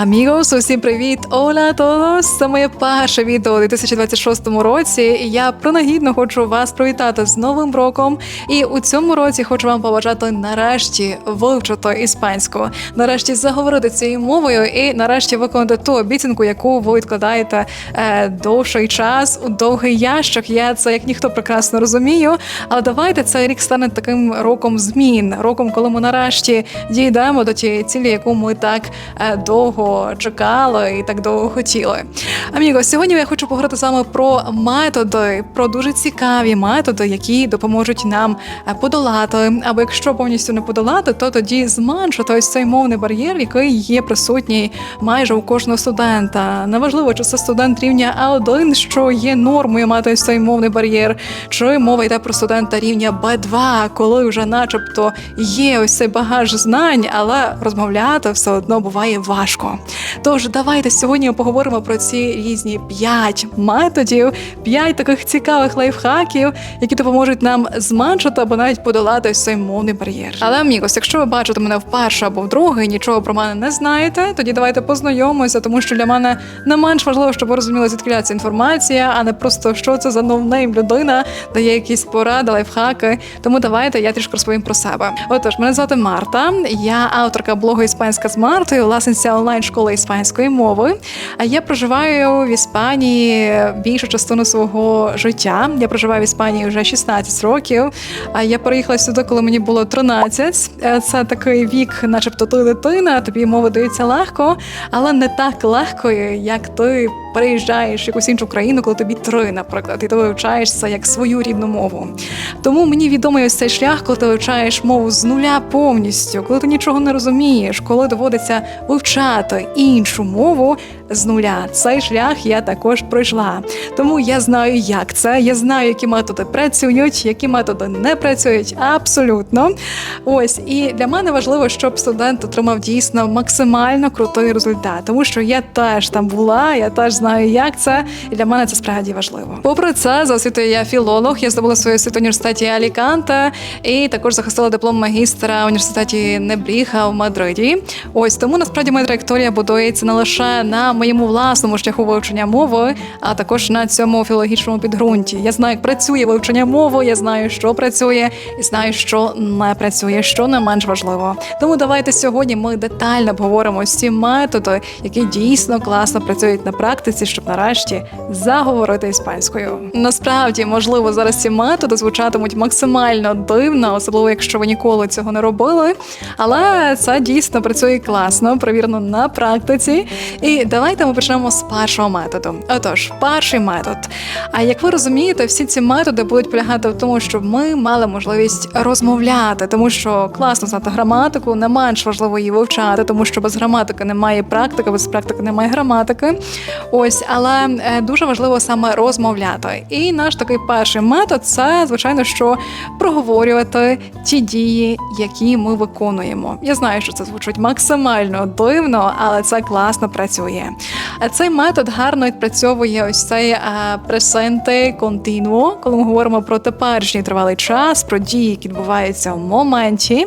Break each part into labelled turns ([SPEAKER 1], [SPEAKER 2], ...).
[SPEAKER 1] Амігос, усім привіт! Оля todos! Це моє перше відео у 2026 році. І я принагідно хочу вас привітати з Новим роком. І у цьому році хочу вам побажати нарешті вивчити іспанську, нарешті заговорити цією мовою і нарешті виконати ту обіцянку, яку ви відкладаєте е, довший час у довгий ящик. Я це як ніхто прекрасно розумію. Але давайте цей рік стане таким роком змін, роком, коли ми нарешті дійдемо до тієї цілі, яку ми так е, довго чекали і так довго хотіли. Аміго, сьогодні я хочу поговорити саме про методи, про дуже цікаві методи, які допоможуть нам е, подолати. Або якщо повністю не подолати, то тоді зменшити ось цей мовний бар'єр, який є присутній майже у кожного студента. Неважливо, чи це студент рівня А1, що є нормою мати ось цей мовний бар'єр, чи мова йде про студента рівня Б2, коли вже, начебто, є ось цей багаж знань, але розмовляти все одно буває важко. Тож давайте сьогодні поговоримо про ці різні п'ять методів, п'ять таких цікавих лайфхаків, які допоможуть нам зменшити або навіть подолати цей мовний бар'єр. Але амігос, якщо ви бачите мене вперше або вдруге і нічого про мене не знаєте, тоді давайте познайомимося, тому що для мене не менш важливо, щоб ви розуміли, звідки ця інформація, а не просто що це за новнейм людина, дає якісь поради, лайфхаки. Тому давайте я трішки розповім про себе. Отож, мене звати Марта, я авторка блогу Іспанська з Мартою, власниця онлайн школи іспанської мови. А я проживаю в Іспанії більшу частину свого життя. Я проживаю в Іспанії вже 16 років. А я переїхала сюди, коли мені було 13. Е, Це такий вік, начебто ти дитина, тобі мови даються легко, але не так легко, як ти переїжджаєш в якусь іншу країну, коли тобі три, наприклад, і ти вивчаєшся як свою рідну мову. Тому мені відомий ось цей шлях, коли ти вивчаєш мову з нуля повністю, коли ти нічого не розумієш, коли доводиться вивчати іншу мову з нуля. Цей шлях я також пройшла. Тому я знаю, як це. Я знаю, які методи працюють, які методи не працюють абсолютно. Ось і для мене важливо, щоб студент отримав дійсно максимально крутий результат, тому що я теж там була, я теж знаю, як це, і для мене це справді важливо. Попри це, за освітою я філолог, я здобула свою освіту в університеті Аліканта і також захистила диплом магістра в університеті Небріха в Мадриді. Ось тому насправді моя траєкторія будується не лише на моєму власному шляху вивчення мови, а також на цьому філологічному підґрунті. Я знаю, як працює вивчення мови, я знаю, що працює, і знаю, що не працює, що не менш важливо. Тому давайте сьогодні ми детально обговоримо ці методи, які дійсно класно працюють на практиці, щоб нарешті заговорити іспанською. Насправді, можливо, зараз ці методи звучатимуть максимально дивно, особливо якщо ви ніколи цього не робили. Але це дійсно працює класно, перевірено на практиці. І давайте ми почнемо з першого методу. Отож, перший метод. А як ви розумієте, всі ці методи будуть полягати в тому, щоб ми мали можливість розмовляти, тому що класно знати граматику, не менш важливо її вивчати, тому що без граматики немає практики, без практики немає граматики. Ось, але е, дуже важливо саме розмовляти. І наш такий перший метод це звичайно, що проговорювати ті дії, які ми виконуємо. Я знаю, що це звучить максимально дивно, але це класно працює. Е, Цей метод гарно відпрацьовує ось цей пресенте континуо, коли ми говоримо про теперішній тривалий час, про дії, які відбуваються в моменті.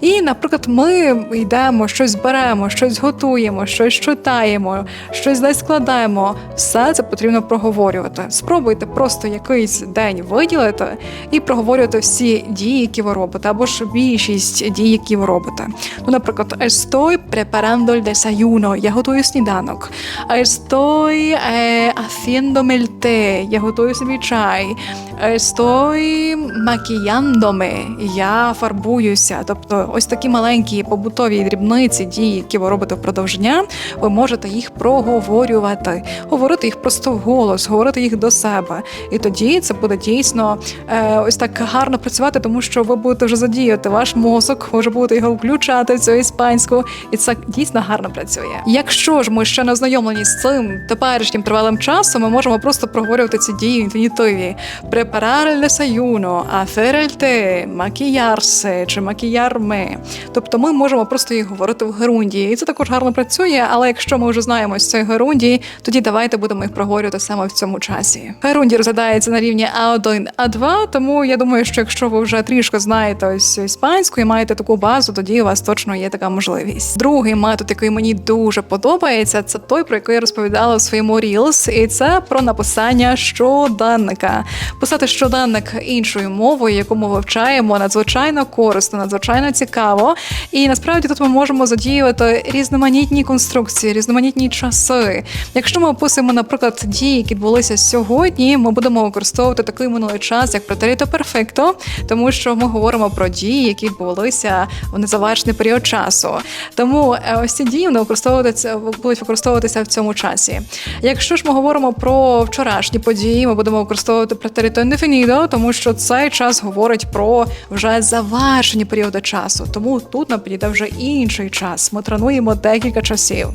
[SPEAKER 1] І, наприклад, ми йдемо, щось беремо, щось готуємо, щось читаємо, щось десь складаємо. Все це потрібно проговорювати. Спробуйте просто якийсь день виділити і проговорювати всі дії, які ви робите, або ж більшість дій, які ви робите. Ну, наприклад, estoy preparando el desayuno, я готую сніданок. Estoy eh, haciéndome el té, я готую собі чай. Estoy maquillándome, я фарбуюся. Тобто, ось такі маленькі побутові дрібниці, дії, які ви робите впродовж дня, ви можете їх проговорювати, говорити їх просто вголос, говорити їх до себе. І тоді це буде дійсно е, ось так гарно працювати, тому що ви будете вже задіяти ваш мозок, ви вже будете його включати в цю іспанську, і це дійсно гарно працює. Якщо ж ми ще не ознайомлені з цим теперішнім тривалим часом, ми можемо просто проговорювати ці дії в інфінітиві. Preparare il desayuno, hacer el té, maquillarse чи maquillarme. Тобто ми можемо просто їх говорити в герундії. І це також гарно працює, але якщо ми вже знаємо з цієї герундії, тоді давайте будемо їх проговорювати саме в цьому часі. Герундія розглядається на рівні А1, А2, тому я думаю, що якщо ви вже трішки знаєте ось іспанську і маєте таку базу, тоді у вас точно є така можливість. Другий метод, який мені дуже подобається, це той, про який я розповідала в своєму Reels, і це про написання щоденника. Писати щоденник іншою мовою, яку ми вивчаємо, надзвичайно корисно, надзвичайно цікаво. І насправді тут ми можемо задіювати різноманітні конструкції, різноманітні часи. Якщо ми описуємо, наприклад, дії, які відбулися сьогодні, ми будемо використовувати такий минулий час, як претеріто перфекто, тому що ми говоримо про дії, які відбулися в незавершений період часу. Тому е, ось ці дії використовуватися будуть використовуватися в цьому часі. Якщо ж ми говоримо про вчорашні події, ми будемо використовувати претеріто indefinido, тому що цей час говорить про вже завершені періоди часу. Тому тут нам підійде вже інший час. Ми тренуємо декілька часів.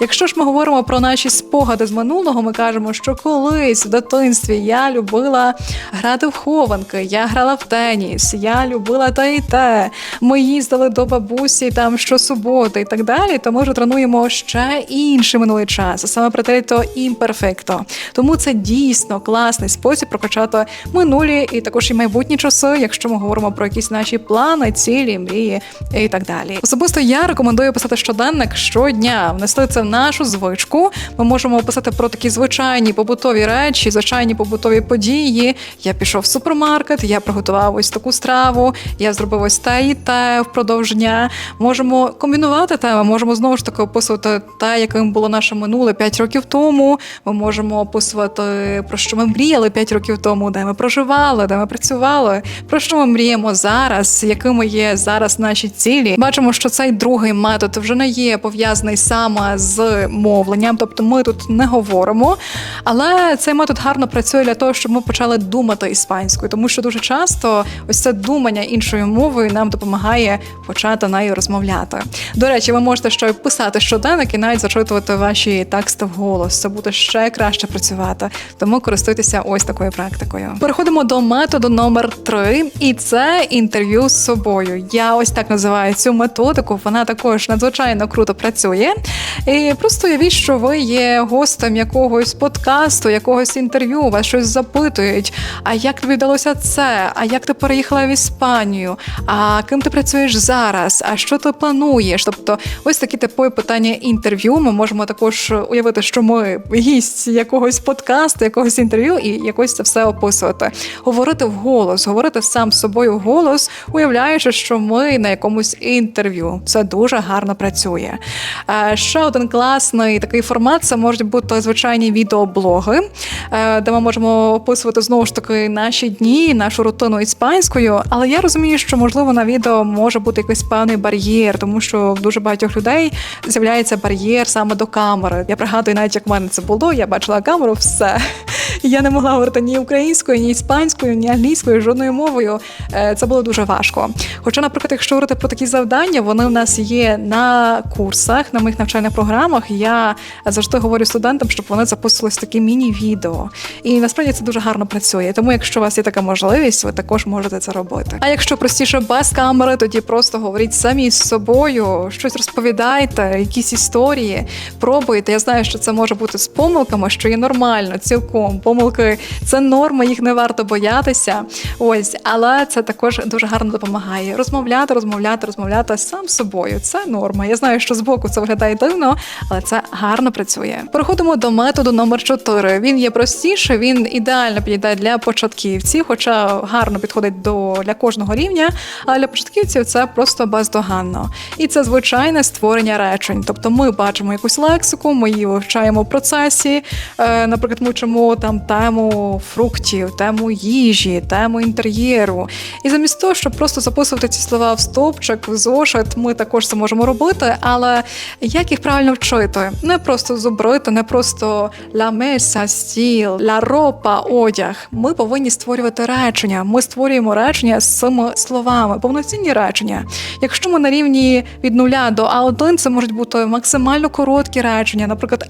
[SPEAKER 1] Якщо ж ми говоримо про наші спогади з минулого, ми кажемо, що колись в дитинстві я любила грати в хованки, я грала в теніс, я любила те і те. Ми їздили до бабусі там щосуботи і так далі. То ми вже тренуємо ще інший минулий час, а саме претеріто імперфекто. Тому це дійсно класний спосіб прокачати минулі і також і майбутні часи, якщо ми говоримо про якісь наші плани, цілі, мрії і так далі. Особисто я рекомендую писати щоденник щодня, внести це в нашу звичку. Ми можемо писати про такі звичайні побутові речі, звичайні побутові події. Я пішов в супермаркет, я приготував ось таку страву, я зробив ось те і те впродовж дня. Можемо комбінувати теми, можемо знову ж таки описувати те, яким було наше минуле 5 років тому. Ми можемо описувати про що ми мріяли 5 років тому, де ми проживали, де ми працювали, про що ми мріємо зараз, якими є зараз наші цілі. Бачимо, що цей другий метод вже не є пов'язаний саме з мовленням, тобто ми тут не говоримо. Але цей метод гарно працює для того, щоб ми почали думати іспанською, тому що дуже часто ось це думання іншою мовою нам допомагає почати нею розмовляти. До речі, ви можете ще писати щоденник і навіть зачитувати ваші тексти вголос. Це буде ще краще працювати. Тому користуйтеся ось такою практикою. Переходимо до методу номер три, і це інтерв'ю з собою. Я ось так називаю цю методику. Вона також надзвичайно круто працює. І просто уявіть, що ви є гостем якогось подкасту, якогось інтерв'ю, вас щось запитують. А як тобі вдалося це? А як ти переїхала в Іспанію? А ким ти працюєш зараз? А що ти плануєш? Тобто, ось такі типові питання інтерв'ю. Ми можемо також уявити, що ми гість якогось подкасту, якогось інтерв'ю, і якось це все описувати. Говорити вголос, говорити сам з собою вголос, уявляючи, що ми на якомусь інтерв'ю. Це дуже гарно працює. Е, Ще один класний такий формат це можуть бути звичайні відеоблоги, е, де ми можемо описувати знову ж таки наші дні, нашу рутину іспанською. Але я розумію, що можливо на відео може бути якийсь певний бар'єр, тому що в дуже багатьох людей з'являється бар'єр саме до камери. Я пригадую, навіть як в мене це було, я бачила камеру, все. Я не могла говорити ні українською, ні іспанською, ні англійською, жодною мовою. Е, Це було дуже важко. Хоча, наприклад, якщо говорити про такі завдання, вони в нас є на курсах, на моїх навчальних програмах. Я завжди говорю студентам, щоб вони записувалися такі міні-відео. І насправді це дуже гарно працює. Тому, якщо у вас є така можливість, ви також можете це робити. А якщо простіше без камери, тоді просто говоріть самі з собою, щось розповідайте, якісь історії, пробуйте. Я знаю, що це може бути з помилками, що є нормально, цілком. Помилки це норма, їх не варто боятися. Ось, але це також дуже гарно допомагає. Розмовляти, розмовляти, розмовляти сам з собою. Це норма. Я знаю, що збоку це виглядає дивно, але це гарно працює. Переходимо до методу номер 4. Він є простіший, він ідеально підійде для початківців, хоча гарно підходить до для кожного рівня. А для початківців це просто бездоганно. І це звичайне створення речень. Тобто ми бачимо якусь лексику, ми її вивчаємо в процесі. Е, наприклад, ми вчимо там тему фруктів, тему їжі, тему інтер'єру. І замість того, щоб просто записувати ці слова в стовпчик, в зошит, ми також це можемо робити. Але як їх правильно вчити? Не просто зубрити, не просто ла меса, стіл, ла ропа, одяг. Ми повинні створювати речення. Ми створюємо речення з цими словами, повноцінні речення. Якщо ми на рівні від нуля до А1, це можуть бути максимально короткі речення. Наприклад,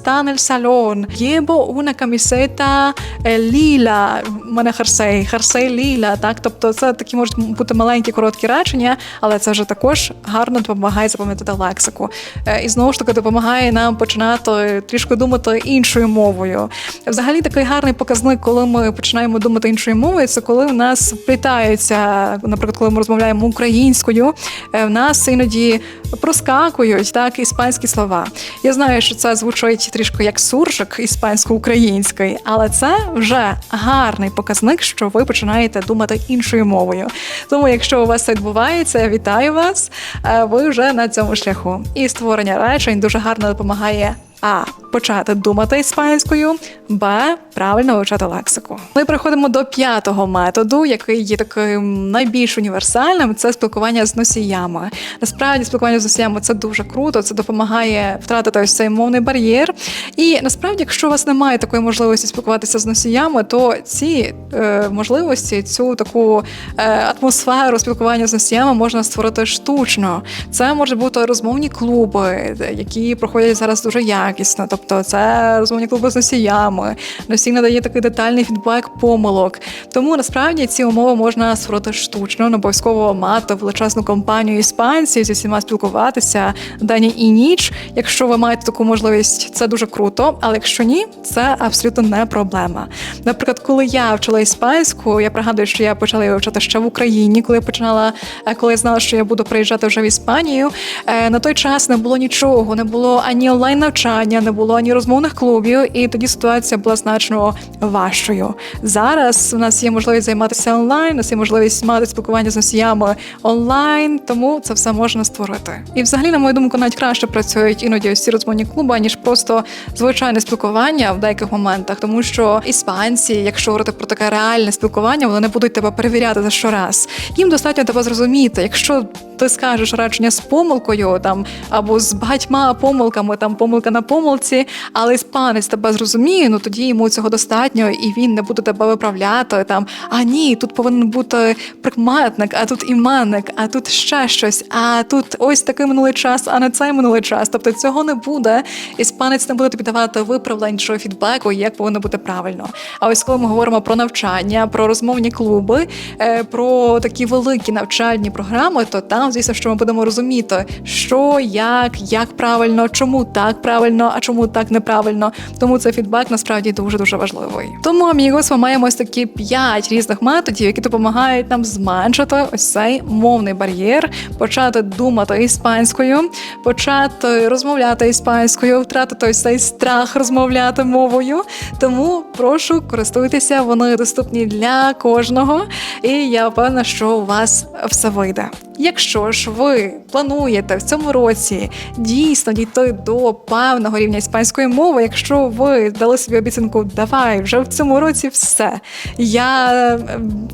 [SPEAKER 1] está en el salón, llevo una камісета ліля. У мене харсей, харсей ліля. Так, тобто це такі можуть бути маленькі короткі речення, але це вже також гарно допомагає запам'ятати лексику. Е, І знову ж таки допомагає нам починати трішки думати іншою мовою. Взагалі такий гарний показник, коли ми починаємо думати іншою мовою, це коли в нас вплітаються, наприклад, коли ми розмовляємо українською, е, в нас іноді проскакують так іспанські слова. Я знаю, що це звучить трішки як суржик іспансько-український, але це вже гарний показник, що ви починаєте думати іншою мовою. Тому, якщо у вас це відбувається, вітаю вас. е, Ви вже на цьому шляху. І створення речень дуже гарно допомагає. А почати думати іспанською, Б правильно вивчати лексику. Ми переходимо до п'ятого методу, який є таким найбільш універсальним. Це спілкування з носіями. Насправді, спілкування з носіями це дуже круто. Це допомагає втратити ось цей мовний бар'єр. І насправді, якщо у вас немає такої можливості спілкуватися з носіями, то ці е, можливості, цю таку е, атмосферу спілкування з носіями можна створити штучно. Це може бути розмовні клуби, які проходять зараз дуже якісно. Тобто, це розмовні клуби з носіями. Носій надає такий детальний фідбек помилок. Тому насправді ці умови можна створити штучно, не обов'язково мати величезну компанію іспанців зі всіма спілкуватися день і ніч. Якщо ви маєте таку можливість, це дуже круто. Але якщо ні, це абсолютно не проблема. Наприклад, коли я вчила іспанську, я пригадую, що я почала її вивчати ще в Україні, коли я починала, е, коли я знала, що я буду приїжджати вже в Іспанію. е, На той час не було нічого, не було ані онлайн навчання, не було ані розмовних клубів, і тоді ситуація була значно важчою. Зараз у нас є можливість займатися онлайн, у нас є можливість мати спілкування з носіями онлайн, тому це все можна створити. І взагалі, на мою думку, навіть краще працюють іноді ці розмовні клуби, ніж просто звичайне спілкування в деяких моментах, тому що іспанці, якщо говорити про таке реальне спілкування, вони не будуть тебе перевіряти за щораз. Їм достатньо тебе зрозуміти. Якщо ти скажеш речення з помилкою там або з багатьма помилками, там помилка на помилці, але іспанець тебе зрозуміє, ну тоді йому цього достатньо, і він не буде тебе виправляти. Там а ні, тут повинен бути прикметник, а тут іменник, а тут ще щось. А тут ось такий минулий час, а не цей минулий час. Тобто цього не буде. Іспанець не буде тобі давати виправлень чи фідбеку, як повинно бути правильно. А ось коли ми говоримо про навчання, про розмовні клуби, е, про такі великі навчальні програми, то там, звісно, що ми будемо розуміти, що, як, як правильно, чому так правильно, а чому так неправильно. Тому цей фідбек насправді дуже дуже важливий. Тому амігос, ми маємо ось такі п'ять різних методів, які допомагають нам зменшити ось цей мовний бар'єр, почати думати іспанською, почати розмовляти іспанською, втратити ось цей страх розмовляти мовою. Тому прошу користуйтеся, вони доступні для кожного, і я впевнена, що у вас все вийде. Якщо ж ви плануєте в цьому році дійсно дійти до певного рівня іспанської мови, якщо ви дали собі обіцянку, давай вже в цьому році все. Я е,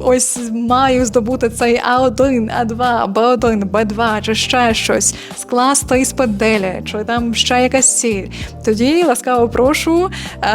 [SPEAKER 1] ось маю здобути цей А1, А2, Б1, Б2 чи ще щось, скласти іспит делі, чи там ще якась ціль. Тоді ласкаво прошу,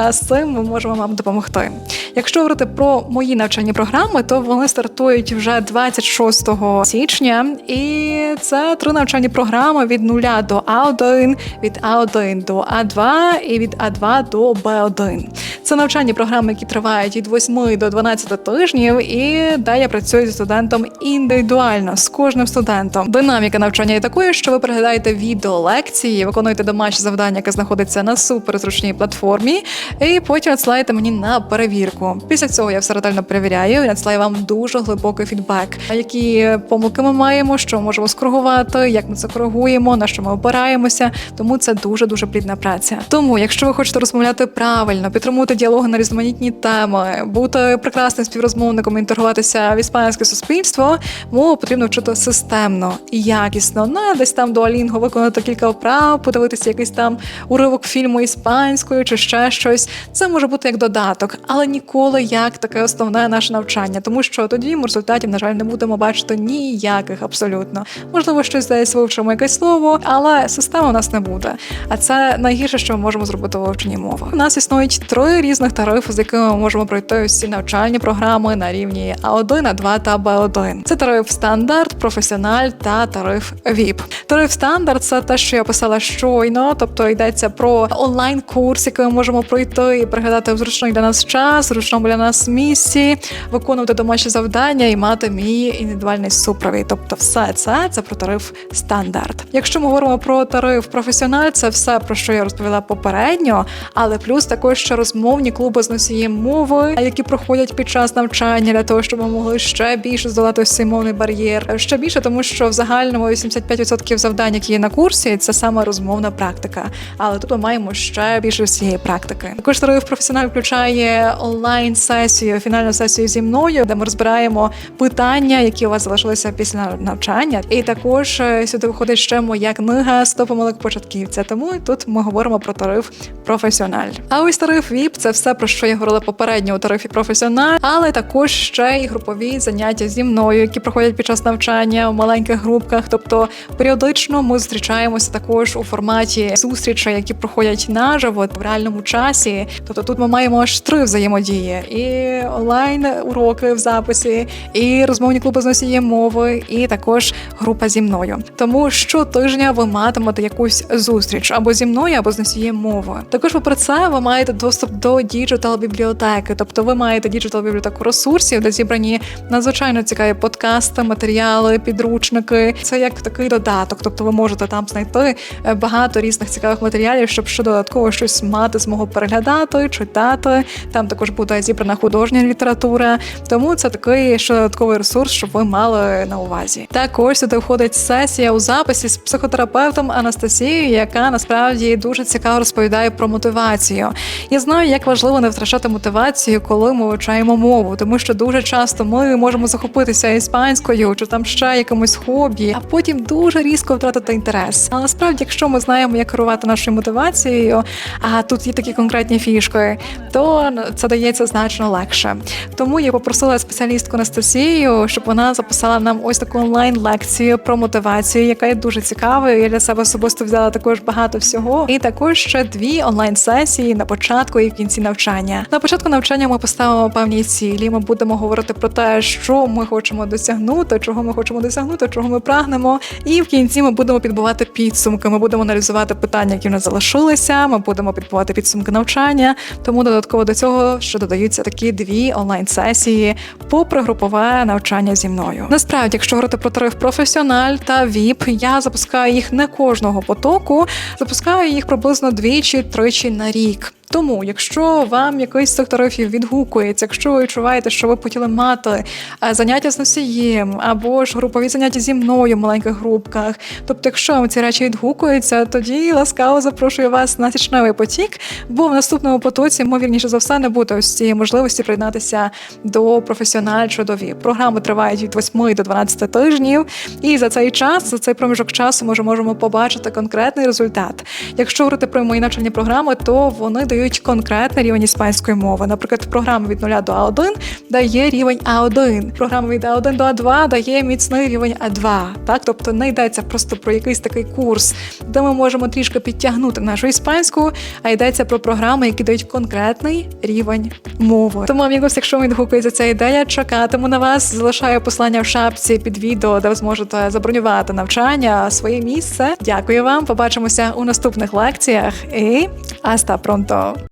[SPEAKER 1] е, з цим ми можемо вам допомогти. Якщо говорити про мої навчальні програми, то вони стартують вже 26 січня, і це три навчальні програми від 0 до А1, від А1 до А2 і від А2 до Б1. Це навчальні програми, які тривають від 8 до 12 тижнів, і де я працюю зі студентом індивідуально з кожним студентом. Динаміка навчання є такою, що ви переглядаєте відео лекції, виконуєте домашнє завдання, яке знаходиться на суперзручній платформі, і потім надсилаєте мені на перевірку. Після цього я все ретельно перевіряю і надсилаю вам дуже глибокий фідбек, які помилки ми маємо, що можемо скоригувати, як ми це коригуємо, на що ми опираємося. Тому це дуже дуже плідна праця. Тому, якщо ви хочете розмовляти правильно, підтримувати діалоги на різноманітні теми, бути прекрасним співрозмовником, інтегруватися в іспанське суспільство, мову потрібно вчити системно і якісно. Не десь там до Алінго виконати кілька вправ, подивитися якийсь там уривок фільму іспанською чи ще щось. Це може бути як додаток, але ніколи як таке основне наше навчання, тому що тоді ми результатів, на жаль, не будемо бачити ніяких абсолютно. Можливо, щось десь вивчимо якесь слово, але системи у нас не буде. А це найгірше, що ми можемо зробити у вивченні мови. У нас існують три різних тарифи, з якими ми можемо пройти усі навчальні програми на рівні А1, А2 та Б1. Це тариф стандарт, професіональ та тариф VIP. Тариф стандарт це те, що я писала щойно, тобто йдеться про онлайн-курс, який ми можемо пройти і пригадати в зручний для нас час, зручному для нас місці, виконувати домашні завдання і мати мій індивідуальний супровід. Тобто, все це це про тариф стандарт. Якщо ми говоримо про тариф професіональ, це все про що я розповіла попередньо, але плюс також ще розмовні клуби з носієм мови, які проходять під час навчання для того, щоб ми могли ще більше здолати цей мовний бар'єр. Ще більше, тому що в загальному 85% завдань, які є на курсі, це саме розмовна практика. Але тут ми маємо ще більше всієї практики. Також тариф професіональ включає онлайн сесію, фінальну сесію зі мною, де ми розбираємо питання, які у вас залишилися після навчання. І також е, сюди виходить ще моя книга «100 помилок початківця. Тому тут ми говоримо про тариф професіональ. А ось тариф ВІП це все про що я говорила попередньо у тарифі професіональ, але також ще і групові заняття зі мною, які проходять під час навчання в маленьких групках. Тобто періодично ми зустрічаємося також у форматі зустрічей, які проходять наживо в реальному часі. Тобто тут ми маємо аж три взаємодії: і онлайн уроки в записі, і розмовні клуби з носієм мови, і також група зі мною. Тому щотижня ви матимете якусь зустріч або зі мною, або з носієм мови. Також попри це, ви маєте доступ до діджитал бібліотеки, тобто ви маєте діджитал бібліотеку ресурсів, де зібрані надзвичайно цікаві подкасти, матеріали, підручники. Це як такий додаток, тобто ви можете там знайти е, багато різних цікавих матеріалів, щоб ще додатково щось мати змогу переглядати, читати. Там також буде зібрана художня література. Тому це такий ще додатковий ресурс, щоб ви мали на увазі. Також сюди входить сесія у записі з психотерапевтом Анастасією, яка насправді дуже цікаво розповідає про мотивацію. Я знаю, як важливо не втрачати мотивацію, коли ми вивчаємо мову, тому що дуже часто ми можемо захопитися іспанською чи там ще якимось хобі, а потім дуже різко втратити інтерес. Але насправді, якщо ми знаємо, як керувати нашою мотивацією, а тут є такі конкретні фішки, то це дається значно легше. Тому я попросила спеціалістку Анастасію, щоб вона записала нам ось таку онлайн-лекцію про мотивацію, яка є дуже цікавою. Я для себе особисто взяла також багато всього, і також ще дві онлайн-сесії на початку і в кінці навчання. На початку навчання ми поставимо певні цілі. Ми будемо говорити про те, що ми хочемо досягнути, чого ми хочемо досягнути, чого ми прагнемо. І в кінці ми будемо підбивати підсумки. Ми будемо аналізувати питання, які в нас залишилися. Ми будемо підбивати підсумки навчання. Тому додатково до цього ще додаються такі дві онлайн-сесії попри групове навчання зі мною. Насправді, якщо говорити про тариф професіональ та ВІП, я запускаю їх не кожного потоку, запускаю їх приблизно двічі-тричі на рік. Тому, якщо вам якийсь з цих тарифів відгукується, якщо ви відчуваєте, що ви хотіли мати е, заняття з носієм або ж групові заняття зі мною в маленьких групках, тобто, якщо вам ці речі відгукуються, тоді ласкаво запрошую вас на січневий потік, бо в наступному потоці, ймовірніше за все, не буде ось цієї можливості приєднатися до професіональ чи до ВІП. Програми тривають від 8 до 12 тижнів, і за цей час, за цей проміжок часу, ми вже можемо побачити конкретний результат. Якщо говорити про мої навчальні програми, то вони дають дають конкретний рівень іспанської мови. Наприклад, програма від 0 до А1 дає рівень А1. Програма від А1 до А2 дає міцний рівень А2. Так, тобто не йдеться просто про якийсь такий курс, де ми можемо трішки підтягнути нашу іспанську, а йдеться про програми, які дають конкретний рівень мови. Тому, амігос, якщо вам відгукується ця ідея, чекатиму на вас. Залишаю послання в шапці під відео, де ви зможете забронювати навчання, своє місце. Дякую вам. Побачимося у наступних лекціях і аста пронто!